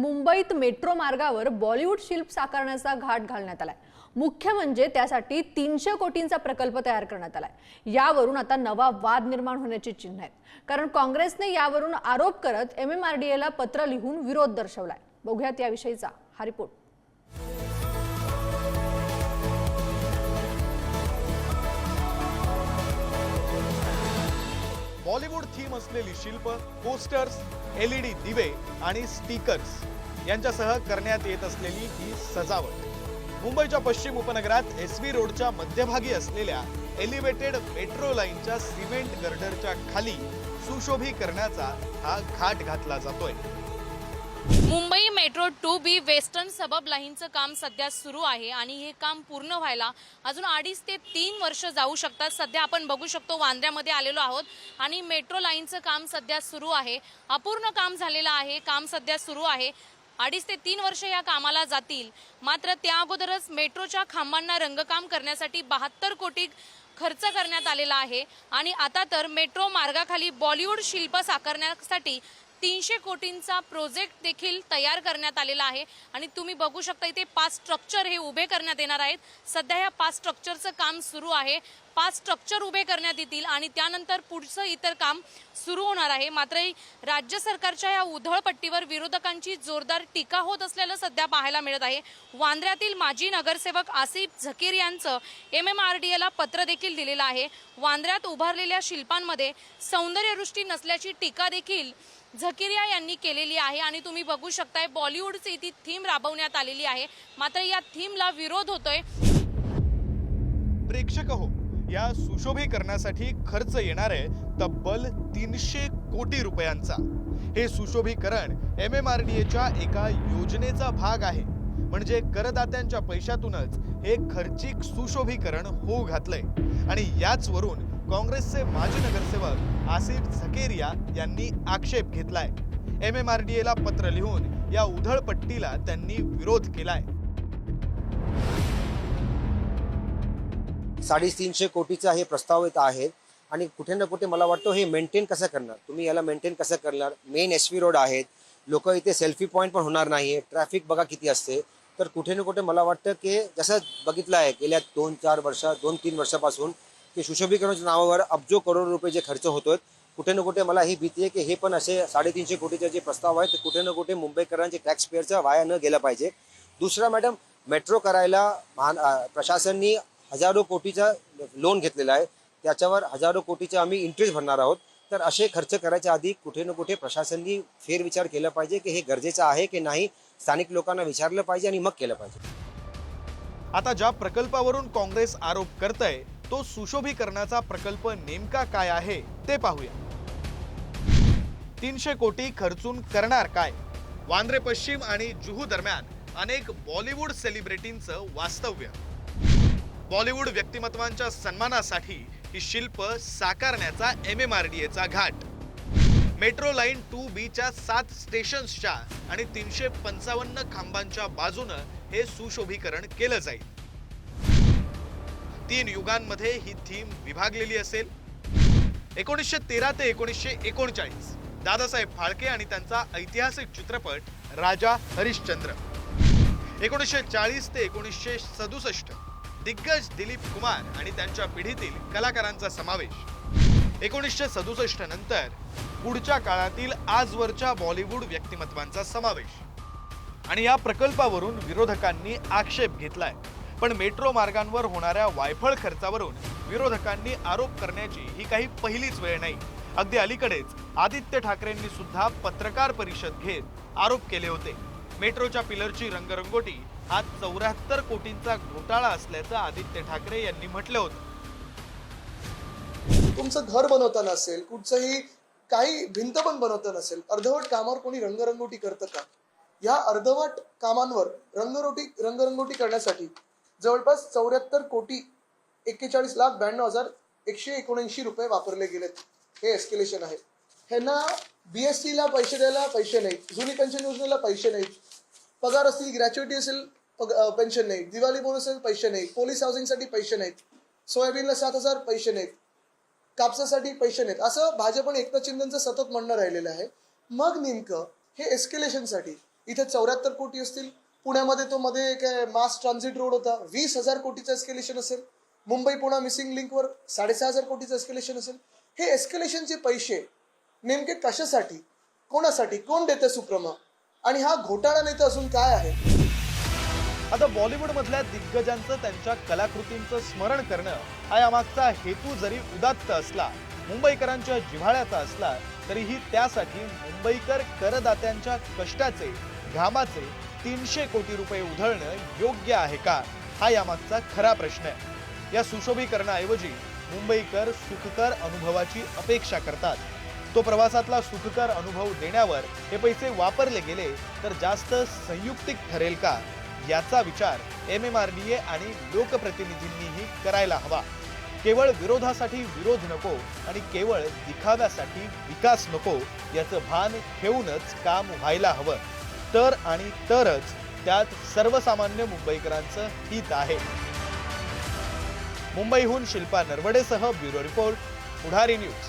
मुंबईत मेट्रो मार्गावर बॉलिवूड शिल्प साकारण्याचा घाट घालण्यात आलाय. मुख्य म्हणजे त्यासाठी तीनशे कोटींचा प्रकल्प तयार करण्यात आलाय. यावरून आता नवा वाद निर्माण होण्याची चिन्ह आहेत. कारण काँग्रेसने यावरून आरोप करत एम एम आर डी एला पत्र लिहून विरोध दर्शवलाय. बघूयात याविषयीचा हा रिपोर्ट. बॉलिवूड थीम असलेली शिल्प पोस्टर्स एलईडी दिवे आणि स्टिकर्स. यांच्यासह करण्यात येत असलेली ही सजावट. मुंबईच्या पश्चिम उपनगरात एस व्ही रोडच्या मध्यभागी असलेल्या एलिव्हेटेड मेट्रो लाईनच्या सिमेंट गर्डरच्या खाली सुशोभीकरणाचा हा घाट घातला जातोय. Mumbai metro two B western suburb लाईनचं काम सध्या सुरू आहे आणि हे काम पूर्ण व्हायला अजून अडीच ते तीन वर्ष जाऊ शकतात. सध्या आपण बघू शकतो वांद्र्यामध्ये आलेलो आहोत आणि मेट्रो लाईनचं काम सध्या सुरू आहे. अपूर्ण काम झालेलं आहे. काम सध्या सुरू आहे. अडीच ते तीन वर्ष या कामाला जातील. मात्र त्या अगोदरच मेट्रोच्या खांबांना रंगकाम करण्यासाठी बहात्तर कोटी खर्च करण्यात आलेला आहे. आणि आता तर मेट्रो मार्गाखाली बॉलिवूड शिल्प साकारण्यासाठी तीनशे कोटींचा प्रोजेक्ट देखील तयार करण्यात आलेला आहे. आणि तुम्ही बघू शकता इथे पाच स्ट्रक्चर हे उभे करण्यात येणार आहेत. सध्या या पाच स्ट्रक्चरचं काम सुरू आहे. पाच स्ट्रक्चर उभे करण्यात येतील आणि त्यानंतर पुढचं इतर काम सुरू होणार आहे. मात्र राज्य सरकारच्या या उधळपट्टीवर विरोधकांची जोरदार टीका होत असल्याचं सध्या पाहायला मिळत आहे. वांद्र्यातील माजी नगरसेवक आसिफ झकीर यांचं एम एम आर डी एला पत्र देखील दिलेलं आहे. वांद्र्यात उभारलेल्या शिल्पांमध्ये सौंदर्यदृष्टी नसल्याची टीका देखील झकिरिया यांनी केलेली आहे आणि तुम्ही बघू शकताय बॉलिवूडची ती थीम राबवण्यात आलेली आहे. मात्र या थीमला विरोध होतोय. प्रेक्षक हो या सुशोभीकरणासाठी खर्च येणार आहे तब्बल तीनशे कोटी रुपयांचा. हे सुशोभीकरण एम एम आर डी एच्या एका योजनेचा भाग आहे. म्हणजे करदात्यांच्या पैशातूनच हे खर्चिक सुशोभीकरण होऊ घातलंय. आणि याच वरून काँग्रेसचे माजी नगरसेवक आसिफ झकेरिया यांनी आक्षेप घेतलाय. एम एम आर डी एला पत्र लिहून या उधळपट्टीला त्यांनी विरोध केलाय. साडेतीनशे कोटीचा हे प्रस्ताव येत आहेत आणि कुठे ना कुठे मला वाटतं हे मेंटेन कसं करणार? तुम्ही याला मेंटेन कसं करणार? मेन एस व्ही रोड आहेत. लोक इथे सेल्फी पॉईंट पण होणार नाही आहे ट्रॅफिक बघा किती असते. तर कुठे ना कुठे मला वाटतं की जसं बघितलं आहे गेल्या दोन चार वर्षा दोन तीन वर्षापासून की सुशोभीकरणाच्या नावावर अब्जो करोड रुपये जे खर्च होतोय कुठे ना कुठे मला ही भीती आहे की हे पण असे साडेतीनशे कोटीचे जे प्रस्ताव आहेत ते कुठे ना कुठे मुंबईकरांचे टॅक्स पेअरचा वाया न गेला पाहिजे. दुसरा मॅडम मेट्रो करायला महान प्रशासननी हजारो कोटीचा लोन घेतलेला आहे. त्याच्यावर हजारो कोटीचा आम्ही इंटरेस्ट भरणार आहोत. तर असे खर्च करायच्या आधी कुठे ना कुठे प्रशासननी फेरविचार केला पाहिजे की हे गरजेचं आहे की नाही स्थानिक लोकांना विचारलं पाहिजे आणि मग केलं पाहिजे. आता ज्या प्रकल्पावरून काँग्रेस आरोप करतय तो सुशोभीकरणाचा प्रकल्प नेमका काय आहे ते पाहूया. तीनशे कोटी खर्चून करणार काय? वांद्रे पश्चिम आणि जुहू दरम्यान अनेक बॉलिवूड सेलिब्रिटींचं वास्तव्य. बॉलिवूड व्यक्तिमत्वांच्या सन्मानासाठी ही शिल्प साकारण्याचा एम एम आर डी एचा घाट. मेट्रो लाईन टू बीच्या सात स्टेशन्सच्या आणि तीनशे पंचावन्न खांबांच्या बाजूनं हे सुशोभीकरण केलं जाईल. तीन युगांमध्ये ही थीम विभागलेली असेल. एकोणीसशे तेरा ते एकोणीसशे एकोणचाळीस. दादासाहेब फाळके आणि त्यांचा ऐतिहासिक चित्रपट राजा हरिश्चंद्र. एकोणीसशे चाळीस ते एकोणीसशे सदुसष्ट. दिग्गज दिलीप कुमार आणि त्यांच्या पिढीतील कलाकारांचा समावेश. एकोणीसशे सदुसष्ट नंतर पुढच्या काळातील आजवरच्या बॉलिवूड व्यक्तिमत्वांचा समावेश. आणि या प्रकल्पावरून विरोधकांनी आक्षेप घेतलाय. पण मेट्रो मार्गांवर होणाऱ्या वायफळ खर्चावरून विरोधकांनी आरोप करण्याची ही काही पहिलीच वेळ नाही. अगदी अलीकडेच आदित्य ठाकरेंनी सुद्धा पत्रकार परिषद घेत आरोप केले होते. मेट्रोच्या पिलरची रंगरंगोटी हा चौऱ्याहत्तर कोटींचा घोटाळा असल्याचं आदित्य ठाकरे यांनी म्हटलं होतं. तुमचं घर बनवताना असेल कुठचंही काही भिंत पण बनवताना असेल अर्धवट कामावर कोणी रंगरंगोटी करतं का? या अर्धवट कामांवर रंगरोटी रंगरंगोटी करण्यासाठी जवळपास चौऱ्याहत्तर कोटी एक्केचाळीस लाख ब्याण्णव हजार एकशे एकोणऐंशी रुपये वापरले गेलेत. हे एस्केलेशन आहे. ह्यांना बी एस सीला पैसे द्यायला पैसे नाहीत. जुनी पेन्शन योजनेला पैसे नाहीत. पगार असतील ग्रॅच्युइटी असेल पेन्शन नाही. दिवाळी बोनस असेल पैसे नाही पोलीस हाऊसिंगसाठी पैसे नाहीत. सोयाबीनला सात हजार पैसे नाहीत. कापसासाठी पैसे नाहीत. असं भाजप आणि एकनाथ शिंदेचं सतत म्हणणं राहिलेलं आहे. मग नेमकं हे एस्केलेशनसाठी इथे चौऱ्याहत्तर कोटी असतील पुण्यामध्ये तो मध्ये काय मास ट्रान्झिट रोड होता. वीस हजार कोटीचं एस्केलेशन असेल. मुंबई पुणा मिसिंग लिंकवर साडेसहा हजार कोटीचं एस्केलेशन असेल. हे एस्केलेशनचे पैसे नेमके कशासाठी कोणासाठी कोण देते सुप्रमा? आणि हा घोटाळा नेता असून अजून काय आहे? आता बॉलिवूड मधल्या दिग्गजांचं त्यांच्या कलाकृतींचं स्मरण करणं हा यामागचा हेतू जरी उदात्त असला मुंबईकरांच्या जिव्हाळ्याचा असला तरीही त्यासाठी मुंबईकर करदात्यांच्या कष्टाचे घामाचे तीनशे कोटी रुपये उधळणं योग्य आहे का? हा यामागचा खरा प्रश्न आहे. या सुशोभीकरणाऐवजी मुंबईकर सुखकर अनुभवाची अपेक्षा करतात. तो प्रवासातला सुखकर अनुभव देण्यावर हे पैसे वापरले गेले तर जास्त संयुक्तिक ठरेल का? याचा विचार M M R D A आणि लोकप्रतिनिधींनीही करायला हवा. केवळ विरोधासाठी विरोध नको आणि केवळ दिखाव्यासाठी विकास नको याचं भान ठेवूनच काम व्हायला हवं. तर आणि तरच त्यात सर्वसामान्य मुंबईकरांचं हित आहे. मुंबईहून शिल्पा नरवडेसह ब्युरो रिपोर्ट पुढारी न्यूज.